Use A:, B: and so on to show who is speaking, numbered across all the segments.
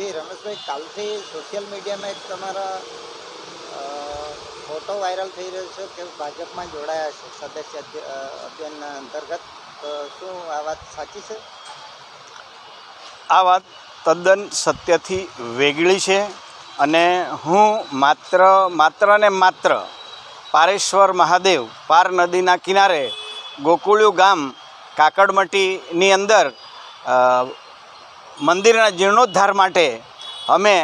A: જી રમેશભાઈ, કાલથી સોશિયલ મીડિયામાં એક તમારા ફોટો વાયરલ થઈ રહ્યો છે કે ભાજપમાં જોડાયા છે, સદસ્ય અભિયાનના અંતર્ગત. તો શું આ વાત સાચી છે?
B: આ વાત તદ્દન સત્યથી વેગળી છે અને હું માત્ર માત્ર ને માત્ર પારેશ્વર મહાદેવ, પાર નદીના કિનારે ગોકુળિયું ગામ, કાકડમટીની અંદર મંદિરના જીર્ણોદ્ધાર માટે અમે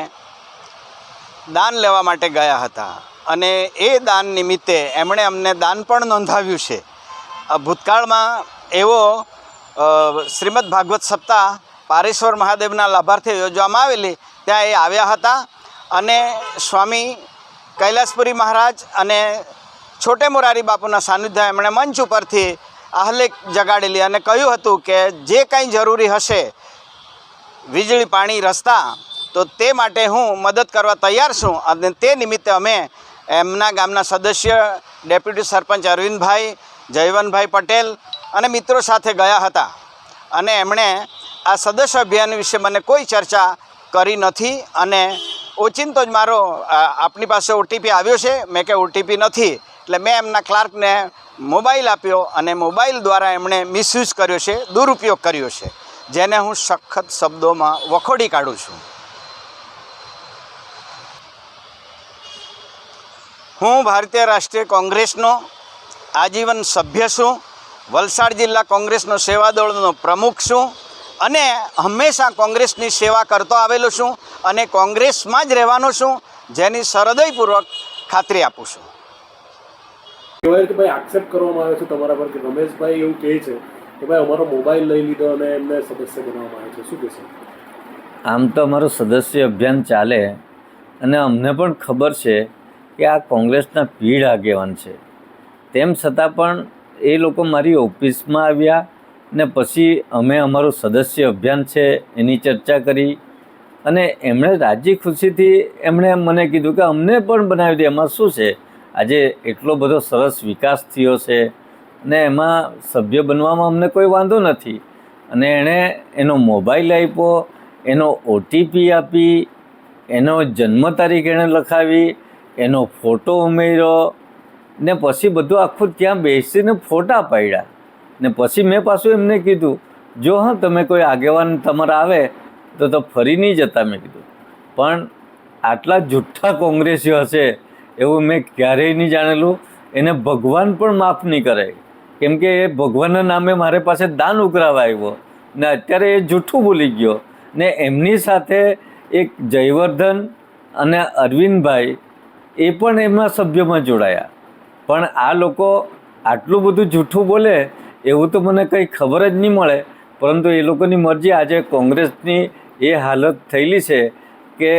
B: દાન લેવા માટે ગયા હતા. અને એ દાન નિમિત્તે એમણે અમને દાન પણ નોંધાવ્યું છે. ભૂતકાળમાં એવો શ્રીમદ ભાગવત સપ્તાહ પારેશ્વર મહાદેવના લાભાર્થે યોજવામાં આવેલી, ત્યાં એ આવ્યા હતા. અને સ્વામી કૈલાસપુરી મહારાજ અને છોટે મોરારી બાપુના સાનિધ્ય એમણે મંચ ઉપરથી આહલેખ જગાડેલી અને કહ્યું હતું કે જે કંઈ જરૂરી હશે વીજળી પાણી રસ્તા, તો તે માટે હું મદદ કરવા તૈયાર છું. અને તે નિમિત્તે અમે એમના ગામના સદસ્ય, ડેપ્યુટી સરપંચ અરવિંદભાઈ, જયવંતભાઈ પટેલ અને મિત્રો સાથે ગયા હતા. અને એમણે આ સદસ્ય અભિયાન વિશે મને કોઈ ચર્ચા કરી નથી અને ઓચિંતો જ મારો આપની પાસે ઓટીપી આવ્યો છે. મેં કે ઓટીપી નથી. એટલે મેં એમના ક્લાર્કને મોબાઈલ આપ્યો અને મોબાઈલ દ્વારા એમણે મિસયુઝ કર્યો છે, દુરુપયોગ કર્યો છે. જેને હું સખત શબ્દોમાં વખોડી કાઢું છું. હું ભારતીય રાષ્ટ્રીય કોંગ્રેસનો આજીવન સભ્ય છું, વલસાડ જિલ્લા કોંગ્રેસનો સેવાદળનો પ્રમુખ છું અને હંમેશા કોંગ્રેસની સેવા કરતો આવેલો છું અને કોંગ્રેસમાં જ રહેવાનો છું, જેની સરદયપૂર્વક ખાતરી આપું છું.
C: કે ભાઈ આક્ષેપ કરવામાં આવે છે તમારા પર કે રમેશભાઈ એવું કહે છે કે ભાઈ અમારો મોબાઈલ લઈ લીધો અને એમને સદસ્ય બનાવવામાં આવે છે. શું કહેશો?
D: આમ તો અમારું સદસ્ય અભિયાન ચાલે અને અમને પણ ખબર છે કે આ કોંગ્રેસના પીઢ આગેવાન છે. તેમ છતાં પણ એ લોકો મારી ઓફિસમાં આવ્યા ને પછી અમે અમારું સદસ્ય અભિયાન છે એની ચર્ચા કરી અને એમણે રાજી ખુશીથી એમણે મને કીધું કે અમને પણ બનાવી દે. એમાં શું છે? આજે એટલો બધો સરસ વિકાસ થયો છે. અને એમાં સભ્ય બનવામાં અમને કોઈ વાંધો નથી. અને એણે એનો મોબાઈલ આપ્યો, એનો ઓટીપી આપી, એનો જન્મ તારીખ એણે લખાવી, એનો ફોટો ઉમેર્યો, ને પછી બધું આખું ત્યાં બેસીને ફોટા પાડ્યા. ને પછી મેં પાછું એમને કીધું, જો હા, તમે કોઈ આગેવાન તમારા આવે, તો તો ફરી નહીં જતા, મેં કીધું. પણ આટલા જુઠ્ઠા કોંગ્રેસીઓ હશે, એવું મેં ક્યારેય નહીં જાણેલું. એને ભગવાન પણ માફ નહીં કરે કેમ કે એ ભગવાનના નામે મારે પાસે દાન ઉઘરાવા આવ્યો. ને અત્યારે એ જૂઠું બોલી ગયો. ને એમની સાથે એક જયવર્ધન અને અરવિંદભાઈ એ પણ એમના સભ્યોમાં જોડાયા. પણ આ લોકો આટલું બધું જૂઠું બોલે એવું તો મને કંઈ ખબર જ નહીં મળે. પરંતુ એ લોકોની મરજી આજે કોંગ્રેસની એ હાલત થયેલી છે કે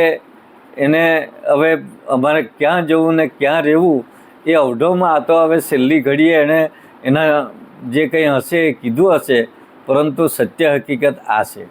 D: એને હવે અમારે ક્યાં જવું ને ક્યાં રહેવું એ અવઢોમાં આ તો હવે છેલ્લી ઘડીએ એણે એના જે કંઈ હશે એ કીધું હશે પરંતુ સત્ય હકીકત આ છે.